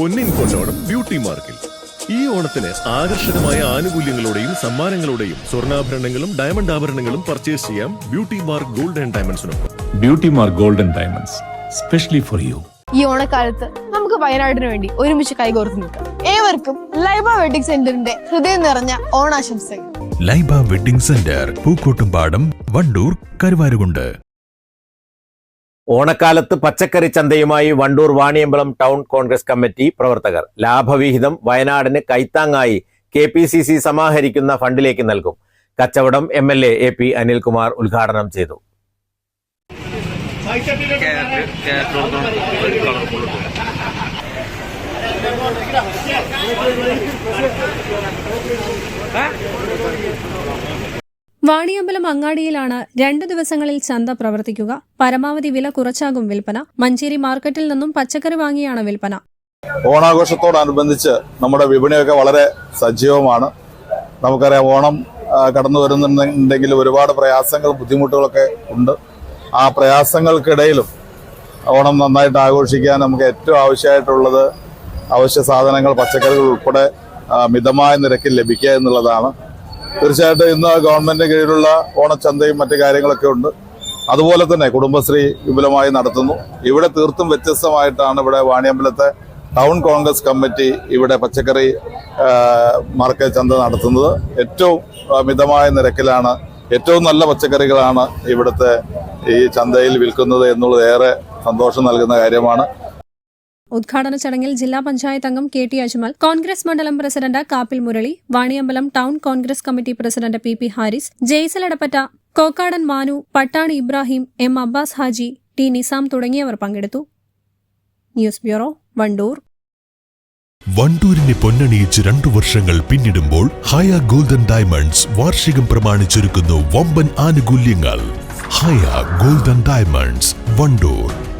പൊന്നിൻ കൊണ്ടോണം ബ്യൂട്ടി മാർക്കിൽ. ഈ ഓണത്തിന് ആകർഷകമായ ആനുകൂല്യങ്ങളോടെയും സമ്മാനങ്ങളോടെയും സ്വർണാഭരണങ്ങളും ഡയമണ്ട് ആഭരണങ്ങളും പർച്ചേസ് ചെയ്യാം beauty mark gold and ഡയമണ്ട്സിനൊപ്പം. Beauty mark gold and diamonds specially for you ഈ ഓണക്കാലത്ത് നമുക്ക് വയനാടിന് വേണ്ടി ഒരുമിച്ച് കൈകോർത്ത് നിൽക്കാം. ഏവർക്കും ലൈബ വെഡിങ് സെന്ററിന്റെ ഹൃദയം നിറഞ്ഞ ഓണാശംസകൾ. Laiba wedding centre Pookkottumpadam Wandoor Karuvarakundu. ഓണക്കാലത്ത് പച്ചക്കറി ചന്തയുമായി വണ്ടൂർ വാണിയമ്പലം ടൗൺ കോൺഗ്രസ് കമ്മിറ്റി പ്രവർത്തകർ. ലാഭവിഹിതം വയനാടിന് കൈത്താങ്ങായി കെ പി സി സി സമാഹരിക്കുന്ന ഫണ്ടിലേക്ക് നൽകും. കച്ചവടം M L A A P Anilkumar ഉദ്ഘാടനം ചെയ്തു. വാണിയമ്പലം അങ്ങാടിയിലാണ് രണ്ടു ദിവസങ്ങളിൽ ചന്ത പ്രവർത്തിക്കുക. പരമാവധി വില കുറച്ചാകും വിൽപ്പന. മഞ്ചേരി മാർക്കറ്റിൽ നിന്നും പച്ചക്കറി വാങ്ങിയാണ് വിൽപ്പന. ഓണാഘോഷത്തോടനുബന്ധിച്ച് നമ്മുടെ വിപണിയൊക്കെ വളരെ സജീവമാണ്. നമുക്കറിയാം ഓണം കടന്നു വരുന്നുണ്ടെങ്കിൽ ഒരുപാട് പ്രയാസങ്ങളും ബുദ്ധിമുട്ടുകളൊക്കെ ഉണ്ട്. ആ പ്രയാസങ്ങൾക്കിടയിലും ഓണം നന്നായിട്ട് ആഘോഷിക്കാൻ നമുക്ക് ഏറ്റവും ആവശ്യമായിട്ടുള്ളത് അവശ്യ സാധനങ്ങൾ പച്ചക്കറികൾ ഉൾപ്പെടെ മിതമായ നിരക്കിൽ ലഭിക്കുക എന്നുള്ളതാണ്. തീർച്ചയായിട്ടും ഇന്ന് ഗവൺമെന്റിന് കീഴിലുള്ള ഓണച്ചന്തയും മറ്റു കാര്യങ്ങളൊക്കെ ഉണ്ട്. അതുപോലെ തന്നെ കുടുംബശ്രീ വിപുലമായി നടത്തുന്നു. ഇവിടെ തീർത്തും വ്യത്യസ്തമായിട്ടാണ് ഇവിടെ വാണിയമ്പലത്തെ ടൗൺ കോൺഗ്രസ് കമ്മിറ്റി ഇവിടെ പച്ചക്കറി മാർക്കറ്റ് ചന്ത നടത്തുന്നത്. ഏറ്റവും മിതമായ നിരക്കിലാണ് ഏറ്റവും നല്ല പച്ചക്കറികളാണ് ഇവിടുത്തെ ഈ ചന്തയിൽ വിൽക്കുന്നത് എന്നുള്ളത് ഏറെ സന്തോഷം നൽകുന്ന കാര്യമാണ്. ഉദ്ഘാടന ചടങ്ങിൽ ജില്ലാ പഞ്ചായത്ത് അംഗം കെ ടി അജ്മൽ കോൺഗ്രസ് മണ്ഡലം president Kappil Murali Vaniyambalam town Congress committee president P P Haris Jaisal Edappatta Kokkadan Manu Pattani Ibrahim M Abbas Haji T Nisam തുടങ്ങിയവർ പങ്കെടുത്തു. News bureau Wandoor. വണ്ടൂരിനെ പൊന്നണിയിച്ച് രണ്ടു വർഷങ്ങൾ പിന്നിടുമ്പോൾ ഹയ ഗോൾഡൻ ഡയമണ്ട്സ് വാർഷികം പ്രമാണിച്ചൊരുക്കുന്നു വമ്പൻ ആനുകൂല്യങ്ങൾ. Haya golden diamonds Wandoor.